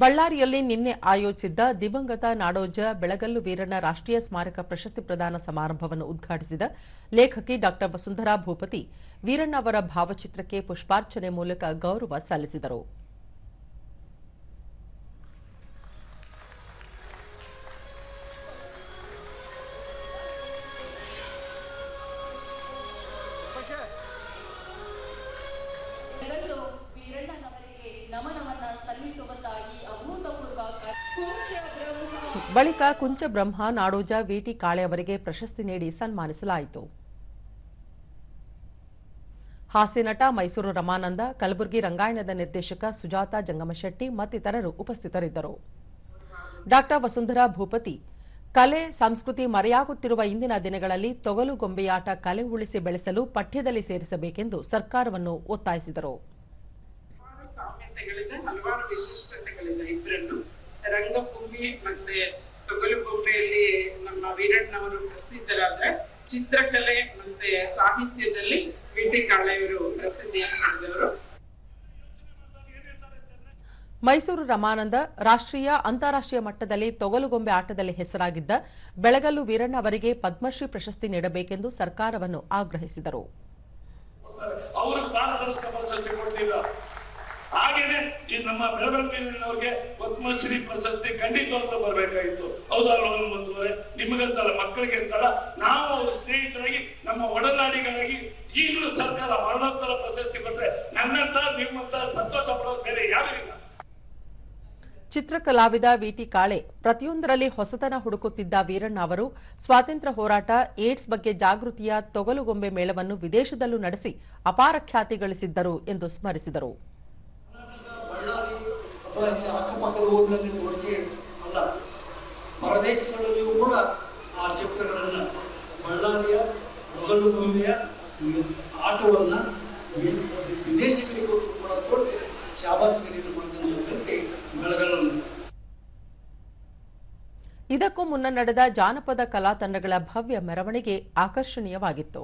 ಬಳ್ಳಾರಿಯಲ್ಲಿ ನಿನ್ನೆ ಆಯೋಜಿಸಿದ್ದ ದಿವಂಗತ ನಾಡೋಜ ಬೆಳಗಲ್ಲು ವೀರಣ್ಣ ರಾಷ್ಟ್ರೀಯ ಸ್ಮಾರಕ ಪ್ರಶಸ್ತಿ ಪ್ರದಾನ ಸಮಾರಂಭವನ್ನು ಉದ್ಘಾಟಿಸಿದ ಲೇಖಕಿ ಡಾ. ವಸುಂಧರಾ ಭೂಪತಿ, ವೀರಣ್ಣ ಅವರ ಭಾವಚಿತ್ರಕ್ಕೆ ಪುಷ್ಪಾರ್ಚನೆ ಮೂಲಕ ಗೌರವ ಸಲ್ಲಿಸಿದರು. ಬಳಿಕ ಕುಂಚ ಬ್ರಹ್ಮ, ನಾಡೋಜ ವಿಟಿ ಕಾಳೆ ಅವರಿಗೆ ಪ್ರಶಸ್ತಿ ನೀಡಿ ಸನ್ಮಾನಿಸಲಾಯಿತು. ಹಾಸ್ಯನಟ ಮೈಸೂರು ರಮಾನಂದ, ಕಲಬುರಗಿ ರಂಗಾಯಣದ ನಿರ್ದೇಶಕ ಸುಜಾತ ಜಂಗಮಶೆಟ್ಟಿ ಮತ್ತಿತರರು ಉಪಸ್ಥಿತರಿದ್ದರು. ಡಾಕ್ಟರ್ ವಸುಂಧರಾ ಭೂಪತಿ, ಕಲೆ, ಸಂಸ್ಕೃತಿ ಮರೆಯಾಗುತ್ತಿರುವ ಇಂದಿನ ದಿನಗಳಲ್ಲಿ ತೊಗಲು ಗೊಂಬೆಯಾಟ ಕಲೆ ಉಳಿಸಿ ಬೆಳೆಸಲು ಪಠ್ಯದಲ್ಲಿ ಸೇರಿಸಬೇಕೆಂದು ಸರ್ಕಾರವನ್ನು ಒತ್ತಾಯಿಸಿದರು. ಸಾಮ್ಯತೆಗಳಿದೆ ಹಲವಾರು ವಿಶಿಷ್ಟತೆಗಳಿದೆ ಇಬ್ಬರನ್ನು ರಂಗಭೂಮಿ ಮತ್ತೆ ತೊಗಲು ಗೊಂಬೆಯಲ್ಲಿ ನಮ್ಮ ವೀರಣ್ಣವರು ಪ್ರಸಿದ್ಧರಾದ್ರೆ ಚಿತ್ರಕಲೆ ಮತ್ತೆ ಸಾಹಿತ್ಯದಲ್ಲಿ ವಿ. ಟಿ. ಕಾಳೆಯವರು ಪ್ರಸಿದ್ಧಿಯನ್ನು ಪಡೆದವರು. ಮೈಸೂರು ರಮಾನಂದ ರಾಷ್ಟ್ರೀಯ ಅಂತಾರಾಷ್ಟ್ರೀಯ ಮಟ್ಟದಲ್ಲಿ ತೊಗಲುಗೊಂಬೆ ಆಟದಲ್ಲಿ ಹೆಸರಾಗಿದ್ದ ಬೆಳಗಲ್ಲು ವೀರಣ್ಣ ಅವರಿಗೆ ಪದ್ಮಶ್ರೀ ಪ್ರಶಸ್ತಿ ನೀಡಬೇಕೆಂದು ಸರ್ಕಾರವನ್ನು ಆಗ್ರಹಿಸಿದರು ಅವರು ಪಾರದರ್ಶಕ ಪ್ರಶಸ್ತಿ ಕೊಟ್ಟಿಲ್ಲ ಹಾಗೇನೆ ಈ ನಮ್ಮ ಬೆಳಗಲ್ಮೀನವ್ರಿಗೆ ಪದ್ಮಶ್ರೀ ಪ್ರಶಸ್ತಿ ಖಂಡಿತವಾಗ್ಲೂ ಬರ್ಬೇಕಾಗಿತ್ತು. ಹೌದಲ್ವ ಹನುಮಂತವರೇ ನಿಮಗಂತಲ್ಲ ಮಕ್ಕಳಿಗೆ ಅಂತಲ್ಲ ನಾವು ಅವ್ರ ಸ್ನೇಹಿತರಾಗಿ, ನಮ್ಮ ಒಡನಾಡಿಗಳಾಗಿ ಈಗಲೂ ಸರ್ಕಾರ ಮರಣೋತ್ತರ ಪ್ರಶಸ್ತಿ ಕೊಟ್ರೆ ನನ್ನಂತ, ನಿಮ್ಮಂತ ಸಂತೋಷ ಪಡೋದು ಬೇರೆ ಯಾರು ಇಲ್ಲ. ಚಿತ್ರಕಲಾವಿದ ವಿಟಿ ಕಾಳೆ, ಪ್ರತಿಯೊಂದರಲ್ಲಿ ಹೊಸತನ ಹುಡುಕುತ್ತಿದ್ದ ವೀರಣ್ಣ ಅವರು ಸ್ವಾತಂತ್ರ್ಯ ಹೋರಾಟ, ಏಡ್ಸ್ ಬಗ್ಗೆ ಜಾಗೃತಿಯ ತೊಗಲುಗೊಂಬೆ ಮೇಳವನ್ನು ವಿದೇಶದಲ್ಲೂ ನಡೆಸಿ ಅಪಾರ ಖ್ಯಾತಿ ಗಳಿಸಿದ್ದರು ಎಂದು ಸ್ಮರಿಸಿದರು. ಅಕ್ಕಪಕ್ಕದ ಊರಿನಲ್ಲಿ ತೋರಿಸಿ ಅಲ್ಲ ಹೊರದೇಶಗಳಲ್ಲಿಯೂ ಕೂಡ ಆ ಚಿತ್ರಗಳನ್ನು ಬಳ್ಳಾರಿಯ ಮೊಗಲು ಬೊಂಬೆಯ ಆಟವನ್ನು ವಿದೇಶಿಗಳಿಗೂ ಕೂಡ ತೋರಿಸಿ ಶಾಬಾಸ್ಗಿರಿಯನ್ನು ವ್ಯಕ್ತಿ ಬೆಳಗಲನ್ನು ಇದಕ್ಕೂ ಮುನ್ನ ನಡೆದ ಜಾನಪದ ಕಲಾ ತಂಡಗಳ ಭವ್ಯ ಮೆರವಣಿಗೆ ಆಕರ್ಷಣೀಯವಾಗಿತ್ತು.